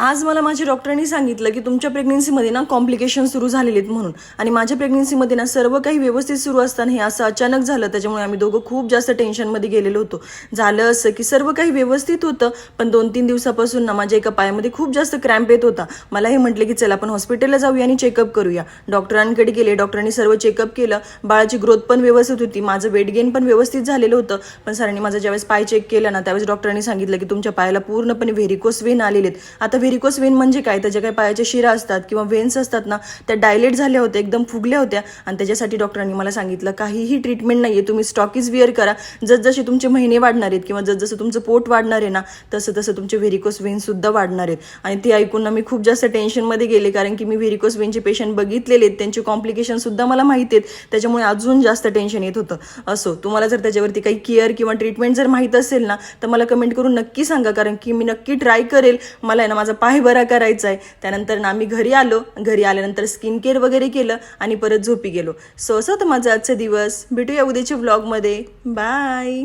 आज मला माझ्या डॉक्टरांनी सांगितलं की तुमच्या प्रेग्नेन्सीमध्ये ना कॉम्प्लिकेशन सुरू झालेले आहेत म्हणून. आणि माझ्या प्रेग्नेन्सीमध्ये ना सर्व काही व्यवस्थित सुरू असताना हे असं अचानक झालं त्याच्यामुळे आम्ही दोघं खूप जास्त टेन्शनमध्ये गेलेलो होतो. झालं असं की सर्व काही व्यवस्थित होतं पण दोन तीन दिवसापासून ना माझ्या एका पायामध्ये खूप जास्त क्रॅम्प येत होता. मला हे म्हटलं की चला आपण हॉस्पिटलला जाऊया आणि चेकअप करूया. डॉक्टरांकडे गेले डॉक्टरांनी सर्व चेकअप केलं. बाळाची ग्रोथ पण व्यवस्थित होती माझं वेट गेन पण व्यवस्थित झालेलं होतं. पण सरांनी माझा ज्यावेळेस पाय चेक केला ना त्यावेळेस डॉक्टरांनी सांगितलं की तुमच्या पायाला पूर्णपणे व्हेरिकोस वेन आलेले आहेत. आता व्हेरिकोस वेन म्हणजे काय? त्याच्या काही पायाच्या शिरा असतात किंवा वेन्स असतात ना त्या डायलेट झाल्या होत्या एकदम फुगल्या होत्या. आणि त्याच्यासाठी डॉक्टरांनी मला सांगितलं काहीही ट्रीटमेंट नाहीये तुम्ही स्टॉकीज विअर करा. जसजसे तुमचे महिने वाढणार आहेत किंवा जसजसं तुमचं पोट वाढणार आहे ना तसं तसं तुमचे व्हेरिकोस वेन सुद्धा वाढणार आहेत. आणि ते ऐकून ना मी खूप जास्त टेन्शनमध्ये गेले कारण की मी व्हेरिकोस वेनचे पेशंट बघितलेले आहेत. त्यांचे कॉम्प्लिकेशन सुद्धा मला माहिती आहेत. त्याच्यामुळे अजून जास्त टेन्शन येत होतं. असो तुम्हाला जर त्याच्यावरती काही केअर किंवा ट्रीटमेंट जर माहीत असेल ना तर मला कमेंट करून नक्की सांगा कारण की मी नक्की ट्राय करेल. मला आहे ना माझा पाय बरा करायचा आहे त्यानंतर ना आम्ही घरी आलो. घरी आल्यानंतर स्किन केअर वगैरे केलं आणि परत झोपी गेलो. सो असं तर माझा आजचा दिवस. भेटूया उद्याच्या व्लॉगमध्ये बाय